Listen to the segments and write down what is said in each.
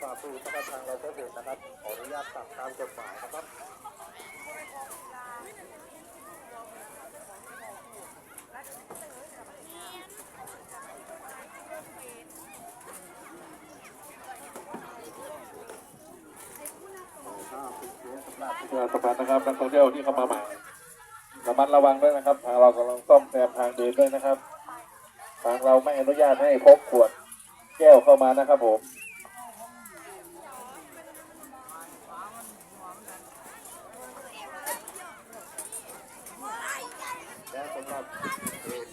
ฝ่าฝืนนะครับทางเราก็เห็นนะครับ ขออนุญาตปรับตามกฎหมายนะครับเพื่อสะพานนะครับนักท่องเที่ยวที่เข้ามาใหม่ระมัดระวังด้วยนะครับ ทางเรากำลังซ่อมแซมทางเดินด้วยนะครับ ทางเราไม่อนุญาตให้พกขวดแก้วเข้ามานะครับผม และสำหรับเหตุ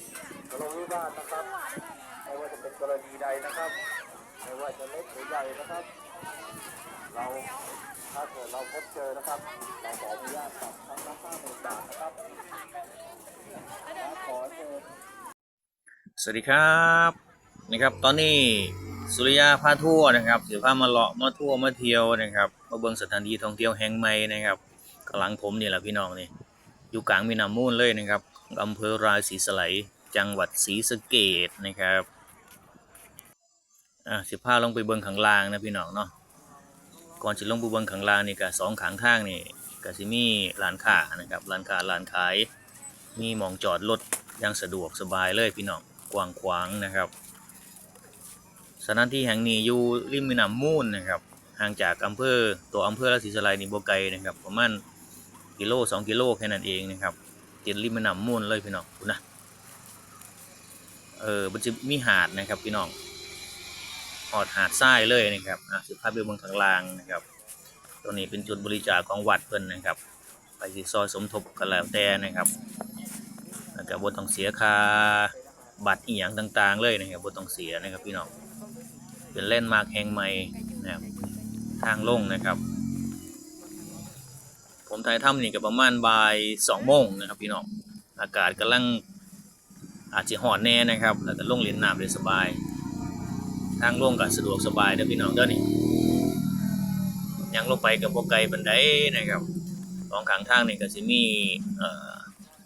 ทะเลาะวิวาทนะครับ ไม่ว่าจะเป็นกรณีใดนะครับ ไม่ว่าจะเล็กหรือใหญ่นะครับ เราถ้าเกิดเราพบเจอนะครับ เราขออนุญาตปรับทั้งละห้าหมื่นบาทนะครับขอเชิญสวัสดีครับนะครับ ตอนนี้สุริยาพาทั่วนะครับเดี๋ยวพามาเลาะมาทั่วมาเที่ยวนะครับมาเบิ่งสถานที่ท่องเที่ยวแห่งใหม่นะครับข้างหลังผมนี่แหละพี่น้องนี่อยู่กลางมีน้ำมูลเลยนะครับอำเภอราศีสไล จังหวัดศรีสะเกษนะครับอะสิพาลงไปเบิงข้างล่างนะพี่น้องเนาะก่อนจะลงไปเบิงข้างล่างนี่ก็สองขางทางนี่ก็สิมีร้านค้านะครับร้านค้าร้านขาย มีมองจอดรถยังสะดวกสบายเลยพี่น้องกว้างขวางนะครับสถานที่แห่งนี้อยู่ริมแม่น้ำมูลนะครับห่างจากอำเภอตัวอำเภอราศีสไลยนี่บ่ไกลนะครับประมาณกิโลสองกิโลแค่นั้นเองนะครับติดริมแม่น้ำมูลเลยพี่น้องนะ ออมันจะมีหาดนะครับพี่น้องหอดหาดทรายเลยนะครับอะสิพาไปเมืองข้างลางนะครับตรงนี้เป็นจุดบริจาคของวัดเพิ่นนะครับ ไปสิซอยสมทบกันแล้วแต่นะครับแล้วก็บ่ต้องเสียค่าบัตรอีหยังต่าง ๆ เลยนะครับบ่ต้องเสียนะครับพี่น้องเป็นเล่นมาร์คแห่งใหม่นะครับทางลงนะครับ ผมถ่ายทำนี่ก็ประมาณบ่ายสองโมงนะครับพี่น้องอากาศกำลัง อาจจะร้อนแน่นะครับ แล้วก็ลงเล่นน้ำได้สบาย ทางลงก็สะดวกสบายเด้อพี่น้องเด้อนี่ยังลงไปกับบ่ไกลปานใดนะครับสองข้างทางนี่ก็สิมีเอ่อ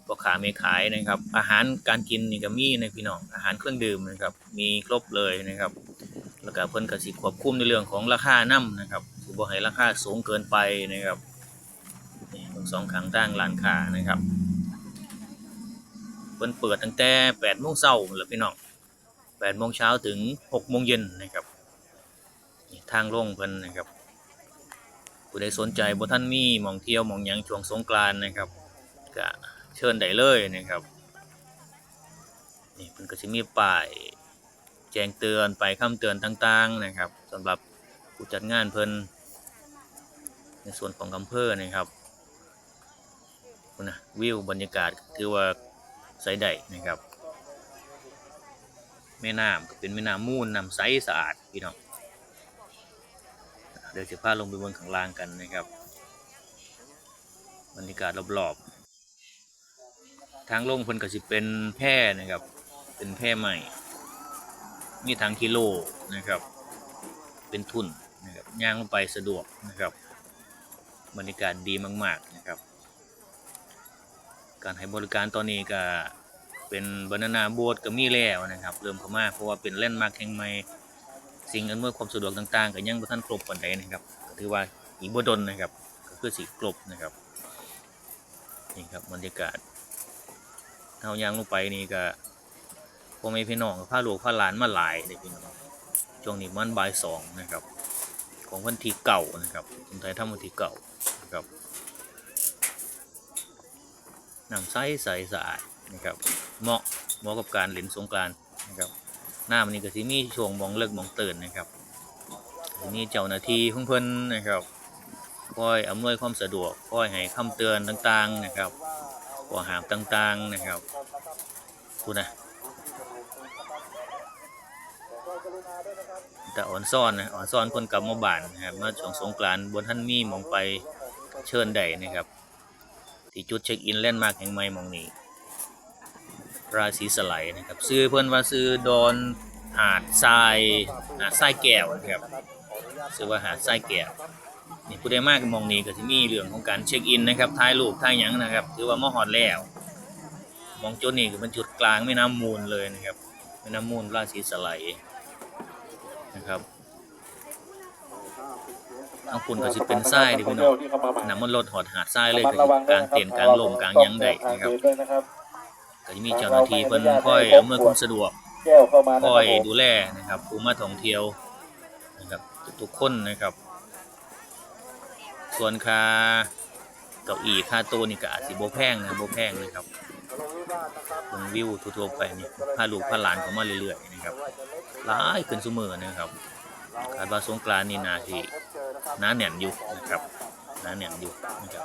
พ่อค้าแม่ขายนะครับ อาหารการกินนี่ก็มีนะพี่น้อง อาหารเครื่องดื่มนะครับ มีครบเลยนะครับ แล้วก็เพิ่นก็สิควบคุมในเรื่องของราคานํนะครับสิบ่ให้ราคาสูงเกินไปนะครับนี่ทั้งสองข้างทางร้านค้านะครับ พิ่นเปิดตั้งแต่8โมงเช้าแล้วพี่น้อง8โมงเช้าถึง6โมงเย็นนะครับทางลงเพิ่นนะครับผู้ใดสนใจบ่ทันมีหมองเที่ยวหมองหยังช่วงสงกรานต์นะครับก็เชิญได้เลยนะครับนี่มันก็จะมีป้ายแจ้งเตือนไปคำเตือนต่างๆนะครับสำหรับผู้จัดงานเพิ่นในส่วนของอำเภอนะครับคุณนะวิวบรรยากาศถือว่า ใสได้นะครับ แม่น้ำก็เป็นแม่น้ำมูลน้ำใสสะอาดพี่น้องเดี๋ยวจะพาลงไปบนข้างล่างกันนะครับบรรยากาศรอบๆ ทางลงเพิ่นก็สิเป็นแพร่นะครับ เป็นแพร่ใหม่ มีทางกิโลนะครับ เป็นทุนนะครับย่างลงไปสะดวกนะครับ บรรยากาศดีมาก ๆนะครับ การให้บริการตอนนี้ก็เป็นบรรณาโบสก็มีแล้วนะครับเริ่มเข้ามาเพราะว่าเป็นแลนด์มาร์คแห่งใหม่สิ่งอำนวยความสะดวกต่างๆก็ยังบ่ทันครบปานใดนะครับถือว่าอีกบ่ดนนะครับก็คือสิครบนะครับนี่ครับบรรยากาศเฮายางลงไปนี่ก็พ่อแม่พี่น้องก็พาลูกพาหลานมาหลายเลยพี่น้องช่วงนี้มันบ่ายสองนะครับของวันที่เก่านะครับคนไทยทำวันที่เก่านะครับ น้ำใสใสสะอาดนะครับเหมาะเหมาะกับการเล่นสงกรานต์นะครับหน้ามันนี่ก็สิมีช่วงมองเลิกมองตื่นนะครับทีนี้เจ้าหน้าที่ของเพิ่นนะครับคอยอำนวยความสะดวกคอยให้คำเตือนต่างๆนะครับข้อหามต่างๆนะครับคุณนะแต่อ่อนซ่อนนะอ่อนซ่อนคนกลับมาบ้านนะครับมาช่วงสงกรานต์บนท่านมีมองไปเชิญได้นะครับ ที่จุดเช็คอินแลนด์มาร์คแห่งใหม่มองนี้ ราศีสไลด์นะครับ ซื้อเพิ่อนว่าซื้อดอนหาดทรายหาดทรายแก้วนะครับซื้อว่าหาดทรายแก้วนี่ผู้ใดมากมองนี้ก็จะมีเรื่องของการเช็คอินนะครับถ่ายรูปถ่ายหยังนะครับถือว่ามาฮอดแล้วมองจุดนี้ก็เป็นจุดกลางแม่น้ำมูลเลยนะครับแม่น้ำมูลราศีสไลนะครับ ทางคุณก็สิเป็นทรายเดิพี่น้องที่เข้ามาใหม่น้ำมันลดหอดหาดทรายเลยระมัก็ดระวังกลางเต็นท์กลางลมกลางหยังได้นะครับทางเดิด้วยนะครับก็จะมีเจ้าหน้าที่เพิ่นคอยอำนวยความสะดวกแก้วเข้ามานะคคอรับยผมดูแลนะครับผู้มาท่องเที่ยวนะครับทุกๆคนนะครับ ส่วนค่าเก้าอี้ค่าโต๊ะนี่ก็อาจสิบ่แพงนะบ่แพงนะครับทะเลาะวิวาทนะครับเบิ่งวิวทั่วๆไปนี่พาลูกพาหลานเข้ามาเรื่อยๆนะครับไม่ว่าจะเล็กหรือหลายขึ้นซุมื้อนะครับเราคาดว่าสงกรานต์นี่น่าสิ นะครับหนาแน่นอยู่นะครับหนาแน่นอยู่นะครับ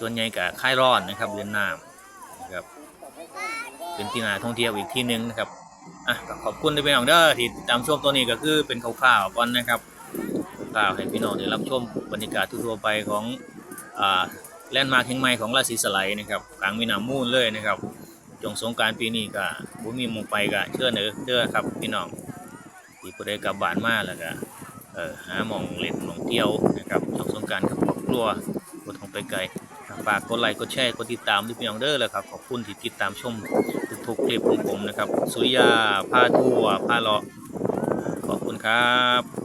ส่วนใหญ่ก็คลายร้อนนะครับเล่นน้ำนะครับเป็นที่น่าท่องเที่ยวอีกที่หนึงนะครับอะขอบคุณที่เป็นของเด้อที่ตามชมตัวนี้ก็คือเป็นข่าวๆก่อนนะครับข่าวให้พี่น้องได้รับชมบรรยากาศทั่วๆไปของอ่าแลนด์มาร์คแห่งใหม่ของราศีสไลด์นะครับกลางม่น้ำมูลเลยนะครับจงสงการปีนี้ก็บ่มีมู่ไปก็เชื่อเด้อเด้อครับพี่น้องที่ผู้ใดกลับบ้านมาแล้วก็ หาหมองเล่นหมองเที่ยวนะครับจงสงการกับครอบครัวบ่ต้องไปไกลฝากกดไลค์กดแชร์กดติดตามด้วยพี่น้องเด้อเลยครับขอบคุณที่ติดตามชมทุกๆคลิปของผมนะครับ สุริยาพาทัวร์พาเลาะขอบคุณครับ